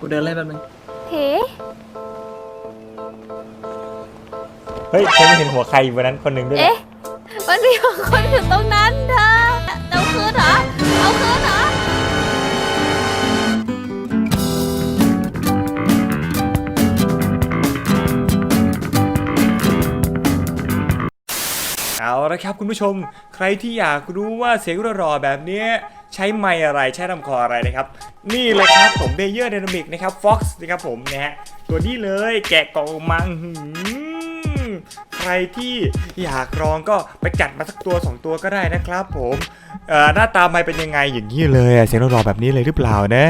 กูเดินเล่นแป๊บนึงเฮ้เฮ้ยเคยไม่เห็นหัวใครอยู่บนนั้นคนหนึ่งด้วยเอ๊ะ มันมีคนอยู่ตรงนั้นเธอเอาคืนเหรอ เอาคืนเหรอ เอาละครับคุณผู้ชม ใครที่อยากรู้ว่าเสียงรอๆแบบเนี้ย ใช้ไมอะไรใช้ลำคออะไรนะครับ นี่เลยครับผมเบเยอร์ y ด a มิกนะครับ Fox นะครับผมนะฮะตัวนี้เลยแกะกล่องมังใครที่อยากลองก็ไปจัดมาสักตัว 2 ตัวก็ได้นะครับผมหน้าตาไม่เป็นยังไงอย่างนี้เลยเสียงรอแบบนี้เลยหรือเปล่านะ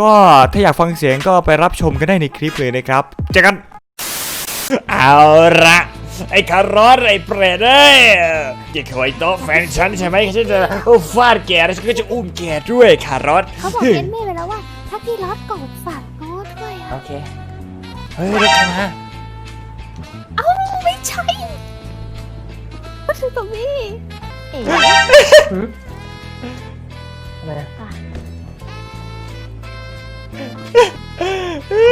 ก็ถ้าอยากฟังเสียงก็ไปรับชมกันได้ในคลิปเลยนะครับเจอกันเอาละ ไอ้คารอสไอ้เปรตเอ้ยแกเคยโต๊ะแฟนฉันใช่ไหมฉันจะฟาดแกแล้วฉันก็จะอุ้มแกด้วยคารอสเขาบอกเอ็นเม่ไปแล้วว่า ถ้าพี่รอดกอดฝากโน้ตด้วยโออะเค เฮ้ยเด็กมาเอ้าไม่ใช่ก็คือตรงนี้เอ๋อะไรอะ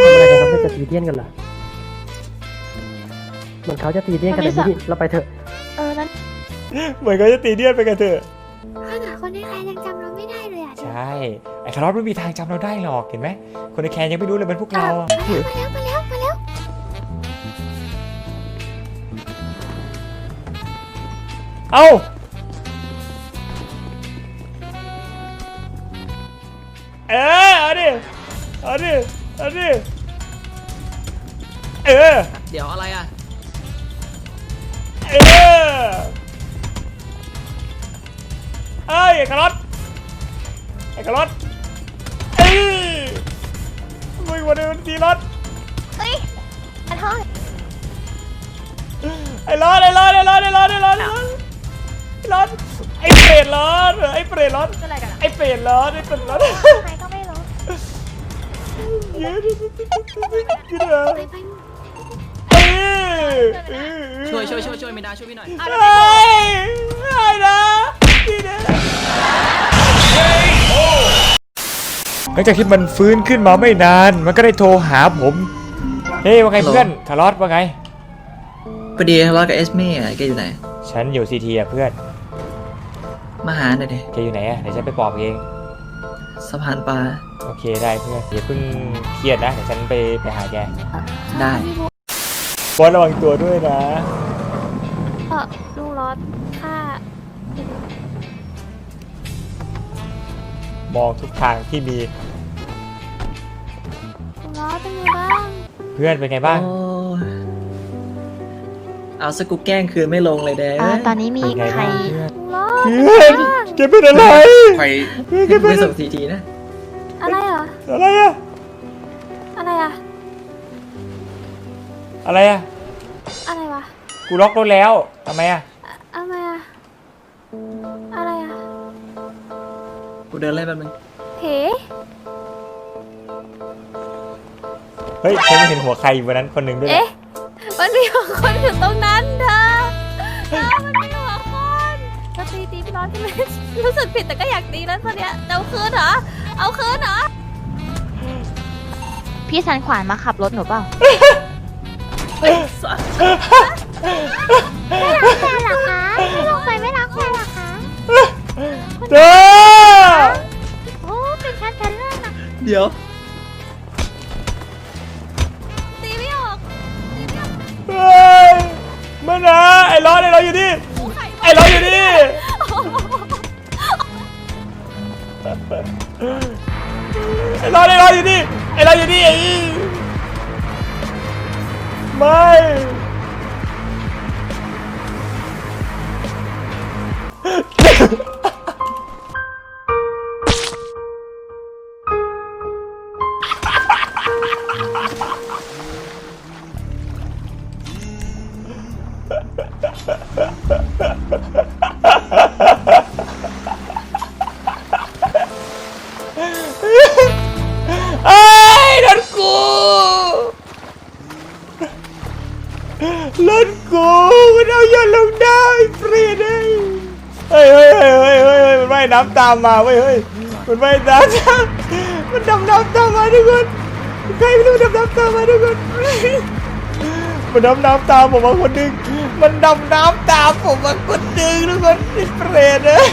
ทำอะไรกันเขาไม่จะตีเดียนกันเหรอ เหมือนเขาจะตีเดียนกันแต่นี่เราไปเถอะ เออนั้นเหมือนก็จะตีเดียนไปกันเถอะขนาดคนในใครยังจำเราไม่ได้เลยอะใช่ไอ้คารอสไม่มีทางจำเราได้หรอกเห็นไหมคนในแคนยังไม่รู้เลยเป็นพวกเราอะมาแล้วมาแล้วมาแล้วเอ้าเออเอาดิเอาดิเอาดิเออ เดี๋ยวอะไรอะ เออเอ้ยไอ้คารอทไอ้คารอทเอ้ยมึงวันนี้มันตีรถเฮ้ยขอโทษไอ้รถไอ้รถไอ้รถไอ้รถไอ้รถไอ้รถไอ้รถไอ้เปรตรถไอ้เปรตรถอะไรกันไอ้เปรตรถไอ้เปรตรถใครก็ไม่รู้เยอะดิดิเด้อไปไปเอ้ย ช่วยช่วยช่วยช่วยไม่ได้ช่วยพี่หน่อยเฮ้ยไอ้นะพี่เนี่ยหลังจากที่มันฟื้นขึ้นมาไม่นาน มันก็ได้โทรหาผม เฮ้ยว่าไงเพื่อนคารอสว่าไง พอดีทะเลาะกับเอสเม่อะแกอยู่ไหน ฉันอยู่ซีทีอะเพื่อน มาหาหน่อยดิแกอยู่ไหนอะเดี๋ยวฉันไปปลอบเอง สะพานปลา โอเคได้เพื่อนอย่าเพิ่งเครียดนะเดี๋ยวฉันไปไปหาแก ได้บ อสระวังตัวด้วยนะ เออลุงรอดค่ะมองทุกทางที่มี ลุงรอดเป็นไงบ้างเพื่อนเป็นไงบ้าง โอ้ยเอาสกุกแกล้งคืนไม่ลงเลยเด้อ่าตอนนี้มีเป็นไงใคร บ้างเพื่อนลุงรอดเพื่อนแกเป็นอะไรใครไม่ส่งทีทีนะ อะไรเหรอ อะไรอะอะไรอะ อะไรอะอะไรวะกูล็อกรถแล้วทำไมอะอะอะไรอะอะไรอะกูเดินเล่นแป๊บนึงเฮ้เฮ้ยเคยไม่เห็นหัวใครอยู่บนนั้นคนหนึ่งด้วยเอ๊ะมันมีคนอยู่ตรงนั้นเธอเธอมันมีหัวคนจะตีตีพี่ร้อนใช่ไหมรู้สึกผิดแต่ก็อยากตีแล้วตอนเนี้ยแต่เอาคืนเหรอ เอาคืนเหรอพี่สันขวานมาขับรถหนูเปล่า ไม่รักแฟนเหรอคะพี่ลงไปไม่รักแฟนเหรอคะเด้อโอ้เป็นฉันฉันเลิกอะเดี๋ยวตีไม่ออกตีไม่ออกเฮ้ยมานะไอ้ร้อนไอ้ร้อนอยู่นี่ไอ้ร้อนอยู่นี่ไอ้ร้อนไอ้ร้อนอยู่นี่ไอ้ร้อนอยู่นี่ไอ้ ไอ้รถกูรถกูมันเอาโยนลงได้เปรียดเลยเฮ้ยเฮ้ยเฮ้ยเฮ้ยเฮ้ยเฮ้ยมันว่ายน้ำตามมาเว้ยเฮ้ยมันว่ายน้ำตามมันดำน้ำตามมาทุกคนใครไม่รู้ดำน้ำตามมาทุกคน มันดำน้ำตามผมมาคนหนึง มันดำน้ำตามผมมาคนหนึงทุกคนไอ้เปรตเลย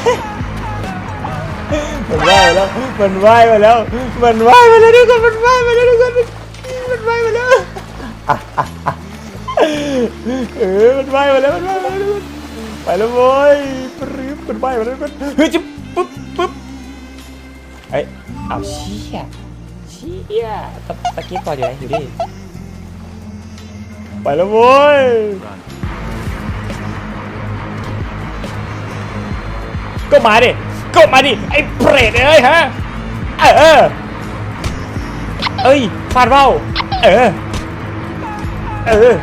มันว่ายมาแล้ว มันว่ายมาแล้ว มันว่ายมาแล้วทุกคน มันว่ายมาแล้วทุกคน มันว่ายมาแล้วเออ มันว่ายมาแล้ว มันว่ายมาแล้วไปแล้วโว้ยปรึ๊บมันว่ายมาแล้วทุกคนเฮ้ยจิ๊บปุ๊บปุ๊บเอ้ยเอาเชี่ยเชี่ยตะตะกี้ต่ออยู่ไหนอยู่ดิ ไปแล้วโว้ย ก็มาดิ ก็มาดิ ไอ้เปรตเอ้ยฮะ เออ เอ้ยฟาดเบ้า เออ เออ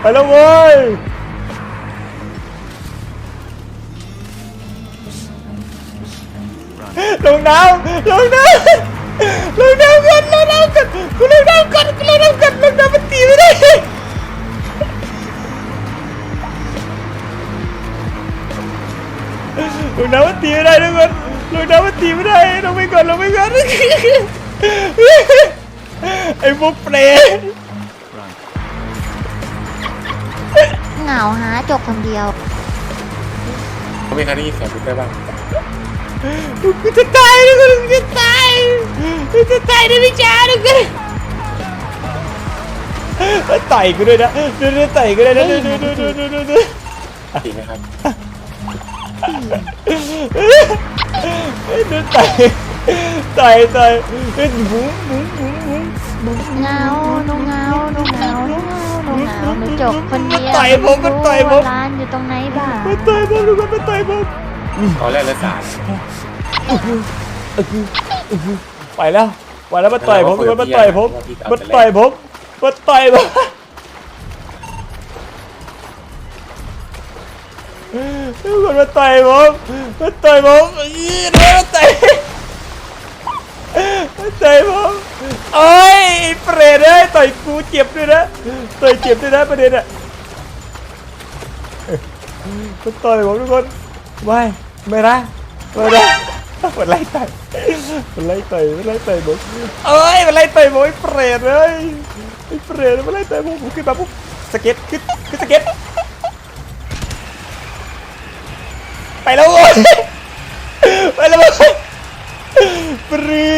ไปแล้วเว้ยลงน้ำลงน้ำลงน้ำกันลงน้ำกันลงน้ำกันกูลงน้ำกันลงน้ำมัน ตีไม่ได้ลงน้ำมันตีไม่ได้ทุกคนลงน้ำมันตีไม่ได้ลงไปก่อนลงไปก่อน ไอ้พวกเปรตเหงาฮะจบคนเดียว เขามีใครได้ยินเสียงพี่เต้ยบ้างกูจะตายทุกคนกูจะตายกูจะตายในวิชาทุกคน แล้วต่อยกูด้วยนะดูดูต่อยกูด้วยนะดูดูดูดูดูดูดูจริงไหมครับดูต่อยต่อยต่อยบุ้งบุ้งบุ้งบุ้งบุ้งเหงาหนูเหงาหนูเหงาหนูเหงาหนูเหงาหนูจบคนเดียวต่อยผมมันต่อยผมร้านอยู่ตรงไหนบ้างมันต่อยผมทุกคนมันต่อยผมตอนแรกเลยสารไปแล้วไปแล้วมาต่อยผมทุกคนมาต่อยผมมาต่อยผม มาต่อยผมทุกคนมาต่อยผมมาต่อยผมยืดมาต่อยมาต่อยผมโอ้ยเปรตเอ้ยต่อยกูเจ็บด้วยนะต่อยเจ็บด้วยนะประเด็นอะมาต่อยผมทุกคนไม่ไม่นะไม่นะมันไล่ต่อยมันไล่ต่อยมันไล่ต่อยผมเอ้ยมันไล่ต่อยผมไอ้เปรตเลย ไอ้เปรตมันไล่ต่อยผมผมขึ้นมาปุ๊บสเก็ตขึ้นขึ้นสเก็ตไปแล้วโว้ยไปแล้วโว้ยปรี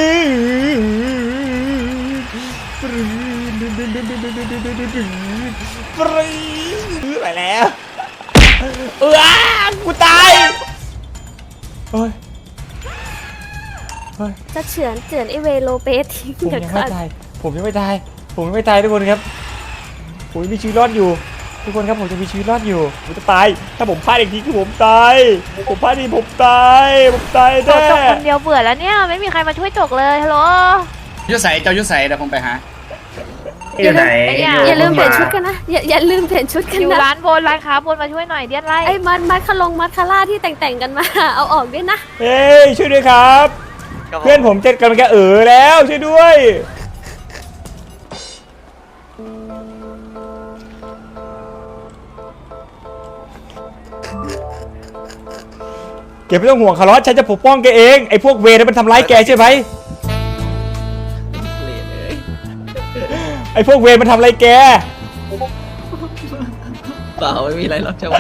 ปรีปรีไปแล้วเออกูตายโอ้ยเฮ้ยจะเฉือนเฉือนไอเวโลเปสทิ้งผมเดี๋ยวยังก่ไม่อน ตายผมยังไม่ตาย ผมยังไม่ตายทุกคนครับผมยังมีชีวิตรอดอยู่ ทุกคนครับผมจะมีชีวิตรอดอยู่ผมจะตาย ถ้าผมพลาดอีกทีคือผมตาย ผมพลาดอีกทีผมตายผมตายโจแน่จบคนเดียวเบื่อแล้วเนี่ยไม่มีใครมาช่วยจกเลยฮัลโหลยุใส่เจ้ายุใส่เดี๋ยวผมไปหาอย่าลืมไอ้เนี่ยอย่าลืมเปลี่ยนชุดกันนะอย่าอย่าลืมเปลี่ยนชุดกันอยู่นะร้านบนร้านค้าบนมาช่วยหน่อยเดียนไล่ไอ้มัดมัดคาลงมัดคาร่าที่แต่งๆกันมาเอาออกด้วยนะเฮ้ยช่วยด้วยครับ เพื่อนผมเจ็ดกำลังจะเออแล้วช่วยด้วย แกไม่ต้องห่วงคาร์ลอสฉันจะปกป้องแกเองไอ้พวกเวรนั้มันทำร้ายแกใช่ไหมไอ้พวกเวรมันทำไรแก เปล่าไม่มีอะไรหรอกเจ้า